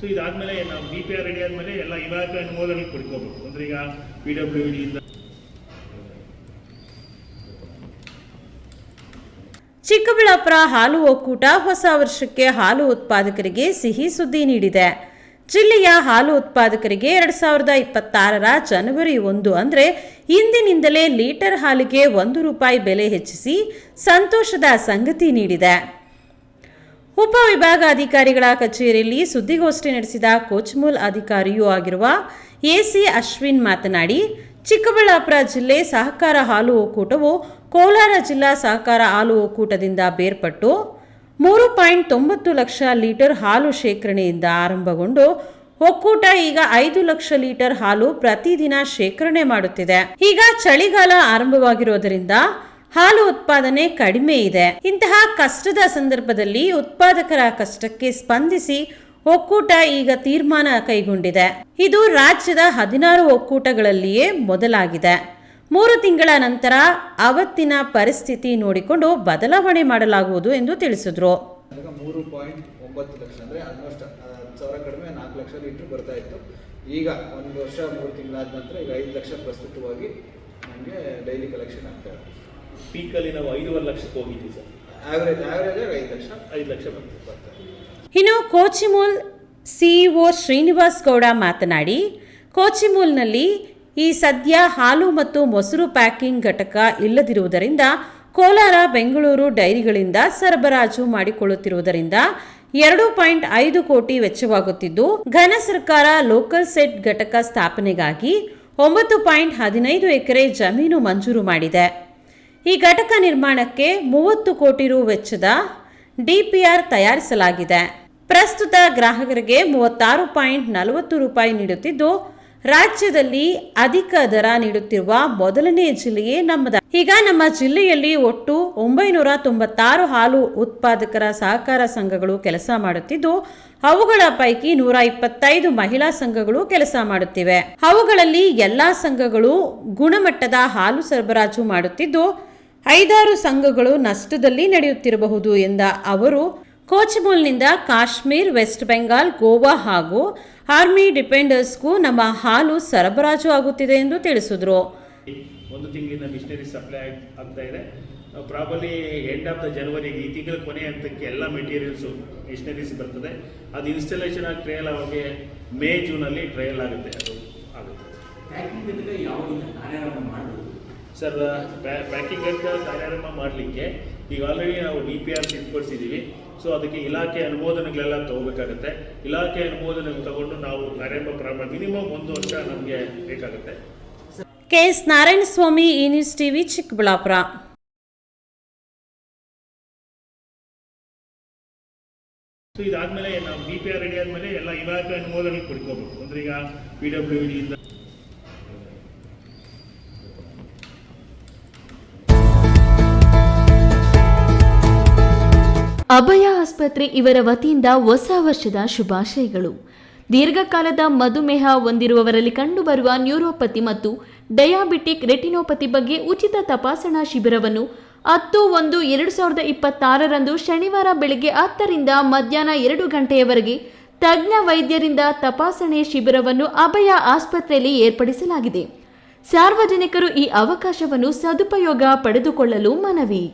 ನಾವು B P are ready ಇಲಾಖೆ ಅನುಮೋದನೆ ಅಂದ್ರೆ ಈಗ ಪಿ ಡಬ್ಲ್ಯೂ ಚಿಕ್ಕಬಳ್ಳಾಪುರ ಹಾಲು ಒಕ್ಕೂಟ ಹೊಸ ವರ್ಷಕ್ಕೆ ಹಾಲು ಉತ್ಪಾದಕರಿಗೆ ಸಿಹಿ ಸುದ್ದಿ ನೀಡಿದೆ. ಜಿಲ್ಲೆಯ ಹಾಲು ಉತ್ಪಾದಕರಿಗೆ ಎರಡ್ ಸಾವಿರದ ಇಪ್ಪತ್ತಾರರ ಜನವರಿ ಒಂದು ಅಂದರೆ ಇಂದಿನಿಂದಲೇ ಲೀಟರ್ ಹಾಲಿಗೆ ಒಂದು ರೂಪಾಯಿ ಬೆಲೆ ಹೆಚ್ಚಿಸಿ ಸಂತೋಷದ ಸಂಗತಿ ನೀಡಿದೆ. ಉಪವಿಭಾಗಾಧಿಕಾರಿಗಳ ಕಚೇರಿಯಲ್ಲಿ ಸುದ್ದಿಗೋಷ್ಠಿ ನಡೆಸಿದ ಕೋಚ್ಮೂಲ್ ಅಧಿಕಾರಿಯೂ ಆಗಿರುವ ಎಸಿ ಅಶ್ವಿನ್ ಮಾತನಾಡಿ, ಚಿಕ್ಕಬಳ್ಳಾಪುರ ಜಿಲ್ಲೆ ಸಹಕಾರ ಹಾಲು ಒಕ್ಕೂಟವು ಕೋಲಾರ ಜಿಲ್ಲಾ ಸಹಕಾರ ಹಾಲು ಒಕ್ಕೂಟದಿಂದ ಬೇರ್ಪಟ್ಟು ಮೂರು ಪಾಯಿಂಟ್ ತೊಂಬತ್ತು ಲಕ್ಷ ಲೀಟರ್ ಹಾಲು ಶೇಖರಣೆಯಿಂದ ಆರಂಭಗೊಂಡು, ಒಕ್ಕೂಟ ಈಗ ಐದು ಲಕ್ಷ ಲೀಟರ್ ಹಾಲು ಪ್ರತಿದಿನ ಶೇಖರಣೆ ಮಾಡುತ್ತಿದೆ. ಈಗ ಚಳಿಗಾಲ ಆರಂಭವಾಗಿರೋದರಿಂದ ಹಾಲು ಉತ್ಪಾದನೆ ಕಡಿಮೆ ಇದೆ. ಇಂತಹ ಕಷ್ಟದ ಸಂದರ್ಭದಲ್ಲಿ ಉತ್ಪಾದಕರ ಕಷ್ಟಕ್ಕೆ ಸ್ಪಂದಿಸಿ ಒಕ್ಕೂಟ ಈಗ ತೀರ್ಮಾನ ಕೈಗೊಂಡಿದೆ. ಇದು ರಾಜ್ಯದ ಹದಿನಾರು ಒಕ್ಕೂಟಗಳಲ್ಲಿಯೇ ಮೊದಲಾಗಿದೆ. ಮೂರು ತಿಂಗಳ ನಂತರ ಅವತ್ತಿನ ಪರಿಸ್ಥಿತಿ ನೋಡಿಕೊಂಡು ಬದಲಾವಣೆ ಮಾಡಲಾಗುವುದು ಎಂದು ತಿಳಿಸಿದ್ರು. ಲಕ್ಷ ಬರ್ತಾ ಇತ್ತು. ಈಗ ಒಂದು ವರ್ಷ ಮೂರು ತಿಂಗಳಾದ ನಂತರ ಈಗ ಐದು ಲಕ್ಷ ಪ್ರಸ್ತುತವಾಗಿ ನಮಗೆ ಡೈಲಿ ಕಲೆಕ್ಷನ್ ಆಗ್ತಾ ಇದೆ. ಪೀಕಲ್ಲಿ ನಾವು ಐದೂವರೆ ಲಕ್ಷಕ್ಕೆ ಹೋಗಿದ್ದೀವಿ ಸರ್. ಆವ್ರೇಜ್ ಆವ್ರೇಜ್ ಐದು ಲಕ್ಷ? ಐದು ಲಕ್ಷ ಬಂತು ಇನ್ನು ಕೋಚಿಮೂಲ್ ಸಿಇಒ ಶ್ರೀನಿವಾಸ್ ಗೌಡ ಮಾತನಾಡಿ ಕೋಚಿಮೂಲ್ನಲ್ಲಿ ಈ ಸದ್ಯ ಹಾಲು ಮತ್ತು ಮೊಸರು ಪ್ಯಾಕಿಂಗ್ ಘಟಕ ಇಲ್ಲದಿರುವುದರಿಂದ ಕೋಲಾರ ಬೆಂಗಳೂರು ಡೈರಿಗಳಿಂದ ಸರಬರಾಜು ಮಾಡಿಕೊಳ್ಳುತ್ತಿರುವುದರಿಂದ ಎರಡು ಪಾಯಿಂಟ್ ಐದು ಕೋಟಿ ವೆಚ್ಚವಾಗುತ್ತಿದ್ದು ಘನ ಸರ್ಕಾರ ಲೋಕಲ್ ಸೆಟ್ ಘಟಕ ಸ್ಥಾಪನೆಗಾಗಿ ಒಂಬತ್ತು ಪಾಯಿಂಟ್ ಹದಿನೈದು ಎಕರೆ ಜಮೀನು ಮಂಜೂರು ಮಾಡಿದೆ. ಈ ಘಟಕ ನಿರ್ಮಾಣಕ್ಕೆ ಮೂವತ್ತು ಕೋಟಿ ರು ವೆಚ್ಚದ ಡಿಪಿಆರ್ ತಯಾರಿಸಲಾಗಿದೆ. ಪ್ರಸ್ತುತ ಗ್ರಾಹಕರಿಗೆ ಮೂವತ್ತಾರು ಪಾಯಿಂಟ್ ನಲವತ್ತು ರೂಪಾಯಿ ನೀಡುತ್ತಿದ್ದು, ರಾಜ್ಯದಲ್ಲಿ ಅಧಿಕ ದರ ನೀಡುತ್ತಿರುವ ಮೊದಲನೇ ಜಿಲ್ಲೆಯೇ ನಮ್ಮದ. ಈಗ ನಮ್ಮ ಜಿಲ್ಲೆಯಲ್ಲಿ ಒಟ್ಟು ಒಂಬೈನೂರ ತೊಂಬತ್ತಾರು ಹಾಲು ಉತ್ಪಾದಕರ ಸಹಕಾರ ಸಂಘಗಳು ಕೆಲಸ ಮಾಡುತ್ತಿದ್ದು, ಅವುಗಳ ಪೈಕಿ ನೂರ ಇಪ್ಪತ್ತೈದು ಮಹಿಳಾ ಸಂಘಗಳು ಕೆಲಸ ಮಾಡುತ್ತಿವೆ. ಅವುಗಳಲ್ಲಿ ಎಲ್ಲಾ ಸಂಘಗಳು ಗುಣಮಟ್ಟದ ಹಾಲು ಸರಬರಾಜು ಮಾಡುತ್ತಿದ್ದು ಐದಾರು ಸಂಘಗಳು ನಷ್ಟದಲ್ಲಿ ನಡೆಯುತ್ತಿರಬಹುದು ಎಂದ ಅವರು ಕೋಚಮೂಲ್ನಿಂದ ಕಾಶ್ಮೀರ್ ವೆಸ್ಟ್ ಬೆಂಗಾಲ್ ಗೋವಾ ಹಾಗೂ ಆರ್ಮಿ ಡಿಪೆಂಡರ್ಸ್ಗೂ ನಮ್ಮ ಹಾಲು ಸರಬರಾಜು ಆಗುತ್ತಿದೆ ಎಂದು ತಿಳಿಸಿದರು. ಒಂದು ತಿಂಗಳಿಂದ ಮಿಷನರಿ ಸಪ್ಲೈ ಆಗ್ತಾ ಇದೆ. Probably end of the January ಈ ತಿಂಗಳ ಕೊನೆ ಹಂತಕ್ಕೆ ಎಲ್ಲ ಮೆಟೀರಿಯಲ್ಸು ಮಿಷನರೀಸ್ ಬರ್ತದೆ. ಅದು ಇನ್ಸ್ಟಾಲೇಷನ್ ಆಗಿ ಟ್ರಯಲ್ ಅವಾಗೆ ಮೇ ಜೂನಲ್ಲಿ ಟ್ರಯಲ್ ಆಗುತ್ತೆ ಅದು ಆಗುತ್ತೆ. ಸರ್ ಪ್ಯಾಕಿಂಗ್ ಅಂತ ಕಾರ್ಯಾರಂಭ ಮಾಡಲಿಕ್ಕೆ ಈಗ ಆಲ್ರೆಡಿ ನಾವು ಡಿ ಪಿ ಆರ್ ಸಿದ್ಧಪಡಿಸಿದ್ದೀವಿ ಸೊ ಅದಕ್ಕೆ ಇಲಾಖೆ ಅನುಮೋದನೆಗಳೆಲ್ಲ ತಗೋಬೇಕಾಗುತ್ತೆ. ಇಲಾಖೆ ಅನುಮೋದನೆ ತಗೊಂಡು ನಾವು ಕಾರ್ಯಕ್ರಮ ಪ್ರಾರಂಭ ಮಿನಿಮಮ್ ಒಂದು ವರ್ಷ ನಮಗೆ ಬೇಕಾಗುತ್ತೆ. ಕೆ ಕೆಎಸ್ ನಾರಾಯಣಸ್ವಾಮಿ ಈ ನ್ಯೂಸ್ ಟಿವಿ ಚಿಕ್ಕಬಳ್ಳಾಪುರ. ಸೊ ಇದಾದ್ಮೇಲೆ ನಾವು ಬಿ ಪಿ ಆರ್ ರೆಡಿ ಆದಮೇಲೆ ಎಲ್ಲ ಇಲಾಖೆ ಅನುಮೋದನೆ ಪಡ್ಕೋಬೇಕು ಅಂದ್ರೆ ಈಗ ಪಿ ಡಬ್ಲ್ಯೂ ಡಿಯಿಂದ ಅಭಯ ಆಸ್ಪತ್ರೆ ಇವರ ವತಿಯಿಂದ ಹೊಸ ವರ್ಷದ ಶುಭಾಶಯಗಳು. ದೀರ್ಘಕಾಲದ ಮಧುಮೇಹ ಹೊಂದಿರುವವರಲ್ಲಿ ಕಂಡುಬರುವ ನ್ಯೂರೋಪತಿ ಮತ್ತು ಡಯಾಬಿಟಿಕ್ ರೆಟಿನೋಪತಿ ಬಗ್ಗೆ ಉಚಿತ ತಪಾಸಣಾ ಶಿಬಿರವನ್ನು ಹತ್ತು ಒಂದು ಎರಡು ಸಾವಿರದ ಇಪ್ಪತ್ತಾರರಂದು ಶನಿವಾರ ಬೆಳಗ್ಗೆ ಹತ್ತರಿಂದ ಮಧ್ಯಾಹ್ನ ಎರಡು ಗಂಟೆಯವರೆಗೆ ತಜ್ಞ ವೈದ್ಯರಿಂದ ತಪಾಸಣೆ ಶಿಬಿರವನ್ನು ಅಭಯ ಆಸ್ಪತ್ರೆಯಲ್ಲಿ ಏರ್ಪಡಿಸಲಾಗಿದೆ. ಸಾರ್ವಜನಿಕರು ಈ ಅವಕಾಶವನ್ನು ಸದುಪಯೋಗ ಪಡೆದುಕೊಳ್ಳಲು ಮನವಿ.